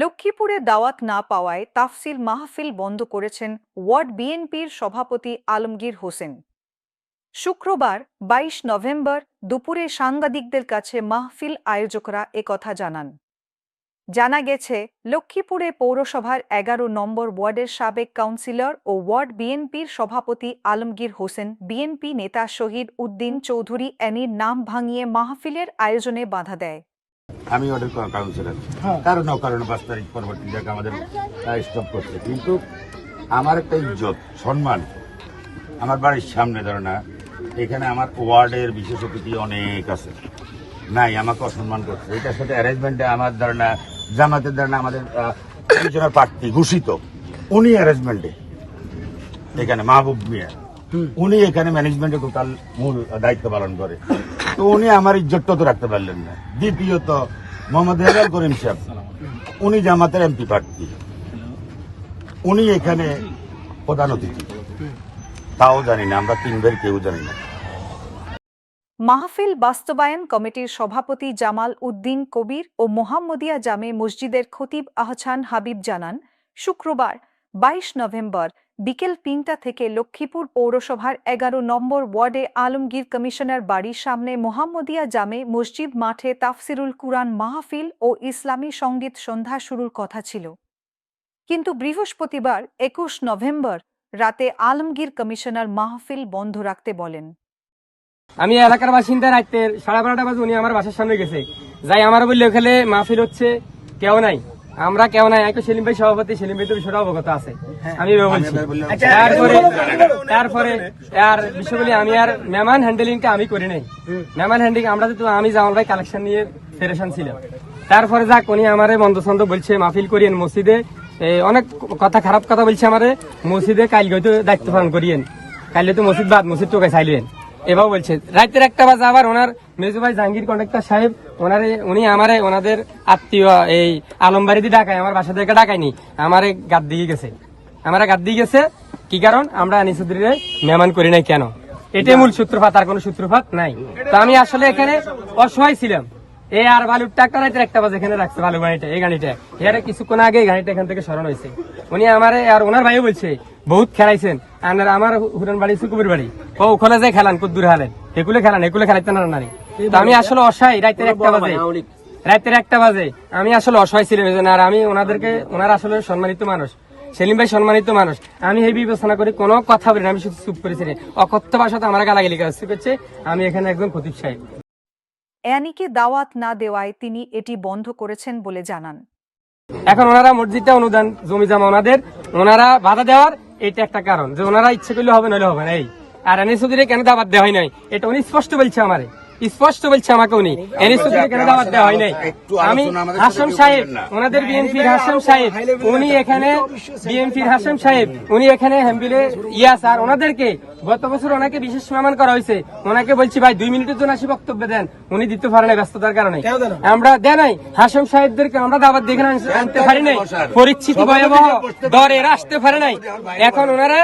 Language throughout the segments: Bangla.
লক্ষ্মীপুরে দাওয়াত না পাওয়ায় তাফসিল মাহফিল বন্ধ করেছেন ওয়ার্ড বিএনপির সভাপতি আলমগীর হোসেন। শুক্রবার বাইশ নভেম্বর দুপুরে সাংবাদিকদের কাছে মাহফিল আয়োজকরা একথা জানান। জানা গেছে, লক্ষ্মীপুরে পৌরসভার এগারো নম্বর ওয়ার্ডের সাবেক কাউন্সিলর ও ওয়ার্ড বিএনপির সভাপতি আলমগীর হোসেন, বিএনপি নেতা শহীদ উদ্দিন চৌধুরী অ্যানির নাম ভাঙিয়ে মাহফিলের আয়োজনে বাধা দেয়। আমি ওদের কাউন্সিলর কারণ কারণ পাঁচ তারিখ পরবর্তী জায়গা আমাদের স্টপ করছে। কিন্তু আমার একটা ইজ্জত সম্মান আমার বাড়ির সামনে ধরো না এখানে আমার ওয়ার্ডের বিশেষ অতিথি অনেক আছে। নাই আমাকে অসম্মান করছে। এটার সাথে অ্যারেঞ্জমেন্টে আমার ধারণা জামাতের ধারণা আমাদের একজনের প্রার্থী ঘোষিত। উনি অ্যারেঞ্জমেন্টে এখানে মাহবুব মিয়া। উনি এখানে ম্যানেজমেন্টে টোটাল মূল দায়িত্ব পালন করে। তো উনি আমার ইজ্জতটা তো রাখতে পারলেন না। দ্বিতীয়ত, মোহাম্মদ হেলাল করিম সাহেব, উনি জামাতের এমপি প্রার্থী। উনি এখানে প্রধান অতিথি। তাও জানি না, আমরা তিনবার কেউ জানি না। মাহফিল বাস্তবায়ন কমিটির সভাপতি জামাল উদ্দিন কবির ও মোহাম্মদিয়া জামে মসজিদের খতিব আহছান হাবিব জানান, শুক্রবার, বাইশ নভেম্বর বিকেল তিনটা থেকে লক্ষ্মীপুর পৌরসভার এগারো নম্বর ওয়ার্ডে আলমগীর কমিশনার বাড়ির সামনে মোহাম্মদিয়া জামে মসজিদ মাঠে তাফসিরুল কুরআন মাহফিল ও ইসলামী সংগীত সন্ধ্যা শুরুর কথা ছিল। কিন্তু বৃহস্পতিবার একুশ নভেম্বর রাতে আলমগীর কমিশনার মাহফিল বন্ধ রাখতে বলেন। আমি এলাকার বাসিন্দা রাতের সাড়ে বারোটা বাজে উনি আমার বাসার সামনে গেছে। যাই আমার বললে ওখানে মাহফিল হচ্ছে, কেউ নাই। আমরা কেউ নাই একটু সেলিম ভাই সভাপতি সেলিম ভাই তো বিষয়টা অবগত আছে। আমি এভাবে বলছি। তারপরে তারপরে আর বিষয় বলি আমি আর মেহমান হ্যান্ডেলিংটা আমি করি নাই। মেহমান হ্যান্ডেলিং আমরা তো আমি জামাল ভাই কালেকশন নিয়ে ফেরেশন ছিলাম। তারপরে যাক উনি আমারে মন্দ ছন্দ বলছে মাহফিল করিয়েন মসজিদে। অনেক কথা খারাপ কথা বলছে আমারে। মসজিদে কাল হয়তো দায়িত্ব পালন করিয়েন। কাইলে তো মসজিদ বাদ মসজিদ টোকে চাইলেন। এভাবে বলছে। রাতের একটা বাজে আবার ওনার মেজু ভাই জাহাঙ্গীর কন্ডাক্টর সাহেব ওনারে উনি আমারে ওনাদের আত্মীয় এই আলমবাড়িতে ডাকায় আমার বাসা থেকে ডাকায়নি। আমারে গাদ দিয়ে গেছে। আমারে গাদ দিয়ে গেছে কি কারণ? আমরা আনিসুদ্দিনে মেহমান করি নাই কেন? এটাই মূল সূত্রপাত আর কোনো সূত্রপাত নাই। তো আমি আসলে এখানে অসহায় ছিলাম। এ আর বালুর টাকা রাতের একটা বাজে এখানে রাখছে বালু গাড়িটা এই গাড়িটা। এর কিছুক্ষণ আগে এই গাড়িটা এখান থেকে সরানো হয়েছে। উনি আমারে আর ওনার ভাইও বলছে বহুত খেলাইছেন। আর আমার হুরান বাড়ি সুকুবির বাড়ি। ও ওখানে যাই খেলান কত দূরে হালেন। এগুলো খেলান এগুলো খেলাইতে না নানি। তো আমি আসলে অসহায় রাতের একটা বাজে। রাতের একটা বাজে। আমি আসলে অসহায় ছিলাম এই আর আমি ওনাদেরকে ওনার আসলে সম্মানিত মানুষ। সেলিম ভাই সম্মানিত মানুষ। আমি এই বিবেচনা করি কোনো কথা বলি না, আমি শুধু চুপ করেছি। অকথ্য ভাষাতে আমার গালাগালি কাজ করছে আমি এখানে একজন খতিব সাহেব। অ্যানিকে দাওয়াত না দেওয়ায় তিনি এটি বন্ধ করেছেন বলে জানান। এখন ওনারা মসজিদটা অনুদান জমি জমা ওনাদের। ওনারা বাধা দেওয়ার এটা একটা কারণ যে ওনারা ইচ্ছে করলে হবে, নাহলে হবে না। এই, আর এনে চৌধুরী কেন দাবাত দেওয়া হয় নাই? এটা উনি স্পষ্ট বলছে আমারে। স্পষ্ট বলছে আমাকে উনি। এনএস চৌধুরী কেন দাবাত দেওয়া হয় নাই। আমি হাসম সাহেব ওনাদের বিএনপির হাসম সাহেব উনি এখানে বিএনপির হাসম সাহেব উনি এখানে হ্যাম্বিলে ইয়া স্যার ওনাদেরকে গত বছর ওনাকে বিশেষ মেহমান করা হয়েছে। ওনাকে বলছি ভাই দুই মিনিটের জন্য আসি বক্তব্য দেন। উনি দিতে পারে না ব্যস্ততার কারণে। আমরা দেয় নাই। হাসম সাহেবদেরকে আমরা দাবাত দেখে আন- আনতে পারি নাই। পরিস্থিতি ভয়াবহ দরে আসতে পারে নাই। এখন ওনারা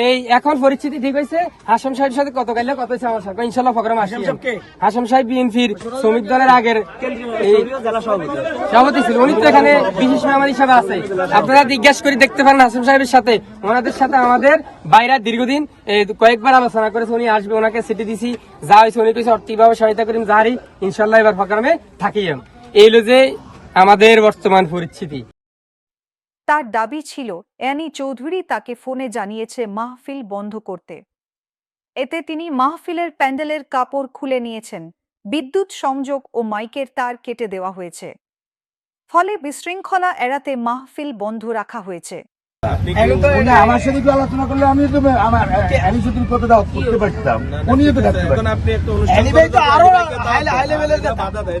এই এখন পরিস্থিতি ঠিক হয়েছে। হাসম সাহেবের সাথে কত গাইলে কত হয়েছে আমার সরকার ইনশাল্লাহ প্রোগ্রাম আসি হাসম সাহেব বিএনপির শ্রমিক দলের আগের সভাপতি। ছিল। উনি তো এখানে বিশেষ মেহমান হিসাবে আছে। আপনারা জিজ্ঞাসা করে দেখতে পারেন হাসম সাহেবের সাথে। ওনাদের সাথে আমাদের বাইরে দীর্ঘদিন কয়েকবার আলোচনা করেছে। উনি আসবে ওনাকে সিটি দিছি। যা হয়েছে উনি কইছে অর্থিকভাবে সহায়তা করিম। যাহারি ইনশাল্লাহ এবার প্রোগ্রামে থাকিয়ে এই হলো যে আমাদের বর্তমান পরিস্থিতি। তার দাবি ছিল অ্যানি চৌধুরী তাকে ফোনে জানিয়েছে মাহফিল বন্ধ করতে। এতে তিনি মাহফিলের প্যান্ডেলের কাপড় খুলে নিয়েছেন বিদ্যুৎ সংযোগ ও মাইকের তার কেটে দেওয়া হয়েছে। ফলে বিশৃঙ্খলা এড়াতে মাহফিল বন্ধ রাখা হয়েছে। আমার সাথে একটু আলোচনা করলে আমি তো আমার আমি যদি কত করতে পারতাম। উনিও তো ডাকতে পারতেন। আপনি একটা অনুষ্ঠান Anyway, তো আরও হাই high level এর ব্যাপার। বাধা দেয়